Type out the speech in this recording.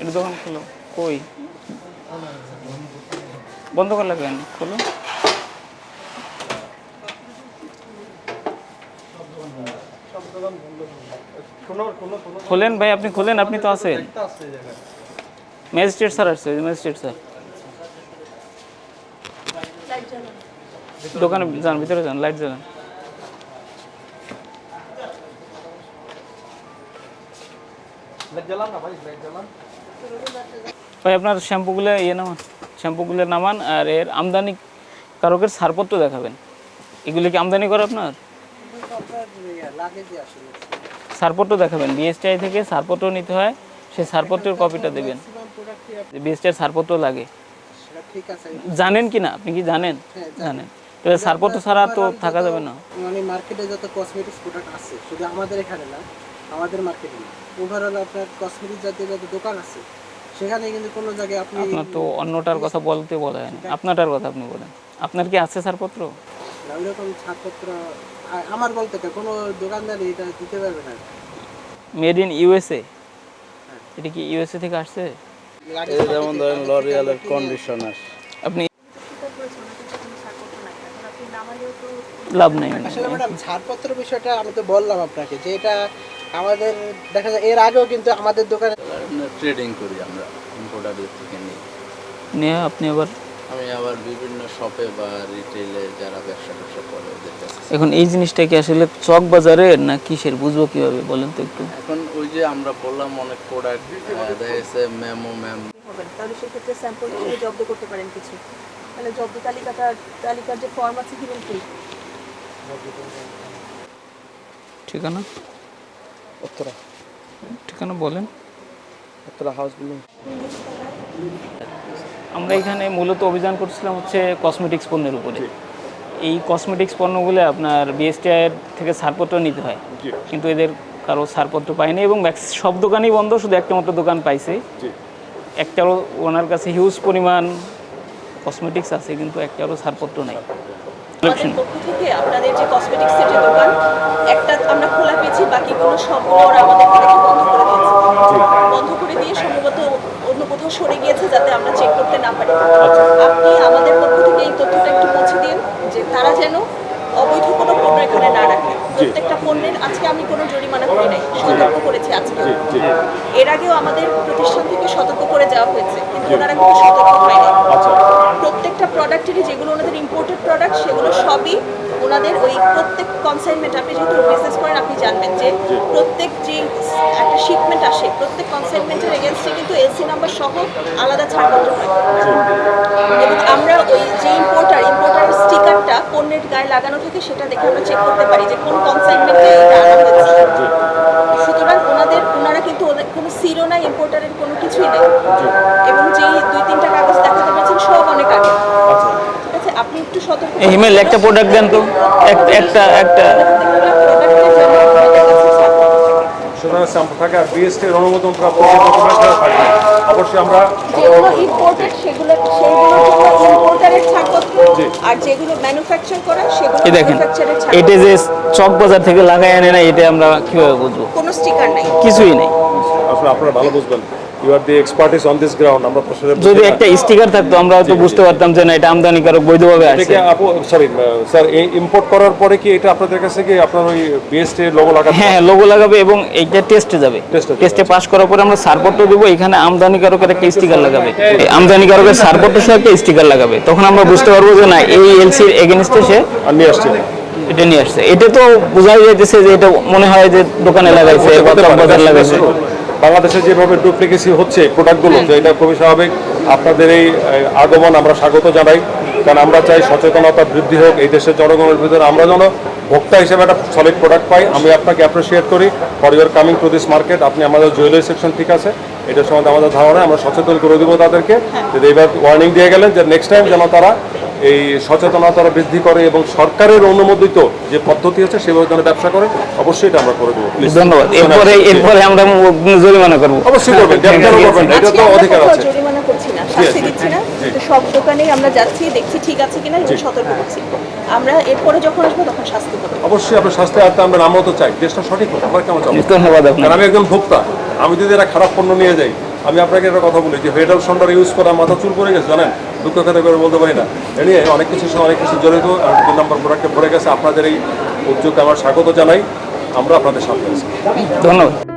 এটা দোকান খোলো। কই? বন্ধ করলে কেন খোলো। খোলেন ভাই, আপনি খোলেন, আপনি তো আছেন। ম্যাজিস্ট্রেট স্যার আসছে, ম্যাজিস্ট্রেট স্যার। দোকানে যান, ভিতরে যান, লাইট জ্বালান। ভাই আপনার শ্যাম্পুগুলো ইয়ে নামান শ্যাম্পুগুলো নামান আর এর আমদানি কারকের ছাড়পত্র দেখাবেন। এগুলি কি আমদানি করে আপনার? ছাড়পত্র দেখাবেন। বিএসটিআই থেকে ছাড়পত্র নিতে হয় সেই ছাড়পত্রের কপিটা দেবেন। বিএসটিআই ছাড়পত্র লাগে। জানেন কি না? আপনি কি জানেন? জানেন। তাহলে ছাড়পত্র ছাড়া তো থাকা যাবে না। মানে মার্কেটে যত কসমেটিক্স প্রোডাক্ট আছে শুধু আমাদের এখানে না আমাদের মার্কেটে ওভারঅল আপনার কসমেটিক জাতীয় যত দোকান আছে সেখানে কিন্তু কোনো জায়গায় আপনি আপনার তো অন্যটার কথা বলতে বলা হয় না। আপনারটার কথা আপনি বলেন। আপনার কি আছে ছাড়পত্র? না, ওইরকম ছাড়পত্র আমার বলতে কি, কোনো দোকানদারই এটা দিতে পারবে না। মেড ইন ইউএসএ এটা কি ইউএসএ থেকে আসছে? এই যেমন ধরেন লরিয়ালের কন্ডিশনার আপনি লাভ নেই আসলে ম্যাডাম ছাড়পত্র বিষয়টা আমি তো বললাম আপনাকে যে এটা আমাদের দেখা যায় এর আগেও কিন্তু আমাদের দোকানে ট্রেডিং করি আমরা ইম্পোর্টারের থেকে নিই। নিয়ে আপনি আবার? আমি আবার বিভিন্ন শপে বা রিটেলে যারা ব্যবসা ট্যাবসা করে এখন এই জিনিসটা কি আসলে চক বাজারের না কিসের? বুঝব কীভাবে? বলেন তো একটু। এখন ওই যে আমরা বললাম অনেক প্রোডাক্ট দেখা গেছে ম্যামো ম্যাম তাহলে সেক্ষেত্রে স্যাম্পল হিসেবে জব্দ করতে পারেন কিছু। তাহলে জব্দ তালিকাটা তালিকার যে ফর্ম আছে দিবেন কি ঠিকানা? উত্তরা। ঠিকানা বলেন। উত্তরা হাউস বিল্ডিং আমরা এখানে মূলত অভিযান করছিলাম হচ্ছে কসমেটিক্স পণ্যের উপরে। এই কসমেটিক্স পণ্যগুলো আপনার বিএসটিআইয়ের থেকে ছাড়পত্র নিতে হয়। কিন্তু এদের কারও ছাড়পত্র পায়নি এবং সব দোকানই বন্ধ শুধু একটা মাত্র দোকান পাইছে। একটারও ওনার কাছে হিউজ পরিমাণ কসমেটিক্স আছে কিন্তু একটারও ছাড়পত্র নাই। পক্ষ থেকে আপনাদের যে কসমেটিক্স সেটের দোকান একটা আমরা খোলা পেয়েছি বাকিগুলো সবগুলো ওরা আমাদেরকে দেখে বন্ধ করে দিয়েছে। বন্ধ করে দিয়ে সম্ভবত অন্য কোথাও সরে গিয়েছে যাতে আমরা চেক করতে না পারি। আপনি আমাদের পক্ষ থেকে এই তথ্যটা একটু পৌঁছে দিন যে তারা যেন অবৈধ কোনো পণ্য এখানে না রাখে। প্রত্যেকটা পণ্যের আজকে আমি কোনো জরিমানা করি নাই সতর্ক করেছি আজকে। এর আগেও আমাদের প্রতিষ্ঠান থেকে সতর্ক করে যাওয়া হয়েছে কিন্তু ওনারা কিন্তু সতর্ক হয়নি। প্রত্যেকটা প্রোডাক্টেরই যেগুলো ওনাদের ইম্পোর্টেড প্রোডাক্ট সেগুলো সবই ওনাদের ওই প্রত্যেক কনসাইনমেন্ট আপনি যেহেতু বিজনেস করেন আপনি জানবেন যে প্রত্যেক যে একটা শিপমেন্ট আসে প্রত্যেক কনসাইনমেন্টের এগেনস্টে কিন্তু এলসি নাম্বার সহ আলাদা ছাড়পত্র হয়। এবং আমরা ওই যে ইম্পোর্টার ইম্পোর্টার স্টিকারটা পণ্যের গায়ে লাগানো থাকে সেটা দেখে আমরা চেক করতে পারি যে কোন কনসাইনমেন্টে এটা আনা হয়েছে। সুতরাং ওনাদের ওনারা কিন্তু ওদের কোনো সিরো নাই ইম্পোর্টারের কোনো কিছুই নেই। একটু সতর্ক হিমেল একটা প্রোডাক্ট দেন তো। একটা একটা সুতরাং শ্যাম্পু থাকে আর বিএসটির অনুমোদন প্রাপ্ত যে ডকুমেন্টটা থাকবে অবশ্যই আমরা যেগুলো ইম্পোর্টেড সেগুলো সেইগুলো ইম্পোর্টারের ছাড়পত্র আর যেগুলো ম্যানুফ্যাকচার করা সেগুলো এই দেখেন এটা যে চক বাজার থেকে লাগাই আনে না এটা আমরা কীভাবে বুঝব? কোনো স্টিকার নাই। কিছুই নেই। আসলে আপনারা ভালো বুঝবেন। You are the expertise on this ground আমরা প্রশ্নের যদি একটা স্টিকার থাকতো আমরা হয়তো বুঝতে পারতাম যে না এটা আমদানিকারক বৈধভাবে থেকে আপু সরি স্যার এই ইম্পোর্ট করার পরে কি এটা আপনাদের কাছে কি আপনার ওই বিএসটি লোগো লাগাতে হ্যাঁ লোগো লাগাবে এবং এইটা টেস্টে যাবে। টেস্টে পাস করার পরে আমরা দেবো এখানে আমদানিকারকের একটা স্টিকার লাগাবে। আমদানিকারকের সহ একটা স্টিকার লাগাবে। তখন আমরা বুঝতে পারব যে না এই এলসির এগেনস্টে সে নিয়ে আসছি এটা নিয়ে আসছে। এটা তো বোঝাই যাইতেছে যে এটা মনে হয় যে দোকানে লাগাইছে বাজার লাগাইছে। বাংলাদেশে যেভাবে ডুপ্লিকেসি হচ্ছে প্রোডাক্টগুলো তো এটা খুবই স্বাভাবিক। আপনাদের এই আগমন আমরা স্বাগত জানাই। কারণ আমরা চাই সচেতনতা বৃদ্ধি হোক এই দেশের জনগণের ভিতরে আমরা যেন ভোক্তা হিসেবে একটা সলিড প্রোডাক্ট পাই। আমি আপনাকে অ্যাপ্রিসিয়েট করি। For your coming to this market আপনি আমাদের জুয়েলারি সেকশন ঠিক আছে। এটার সম্বন্ধে আমাদের ধারণা আমরা সচেতন করে দেবো তাদেরকে। যদি এবার ওয়ার্নিং দিয়ে গেলেন যে নেক্সট টাইম যেন তারা এই সচেতনতা বৃদ্ধি করে এবং সরকারের অনুমোদিত যে পদ্ধতি আছে সেভাবে যেন ব্যবসা করে অবশ্যই এটা আমরা করে দেবো ধন্যবাদ। এরপরে এরপরে আমরা জরিমানা করব। অবশ্যই করবেন করবেন না? এটা তো অধিকার আছে। জরিমানা করছি না। শাস্তি দিচ্ছি না কিন্তু সব দোকানেই আমরা যাচ্ছি দেখছি ঠিক আছে কিনা সতর্ক করছি। আমরা এরপরে যখন আসব তখন শাস্তি হবে অবশ্যই আপনার স্বাস্থ্য আয়ত্তে আমরা আমরাও তো চাই। দেশটা সঠিক হোক আমরা কেমন ধন্যবাদ কারণ আমি একজন ভোক্তা আমি যদি একটা খারাপ পণ্য নিয়ে যাই আমি আপনাকে একটা কথা বলি যে হেডাল সন্ডার ইউজ করা মাথা চুল পড়ে গেছে জানেন? দুঃখ কথা করে বলতে পারি না। এ নিয়ে অনেক কিছুর সঙ্গে অনেক কিছু জড়িত, আর দুই নম্বর প্রোডাক্টে পড়ে গেছে। আপনাদের এই উদ্যোগকে আমার স্বাগত জানাই। আমরা আপনাদের সামনে আছি। ধন্যবাদ।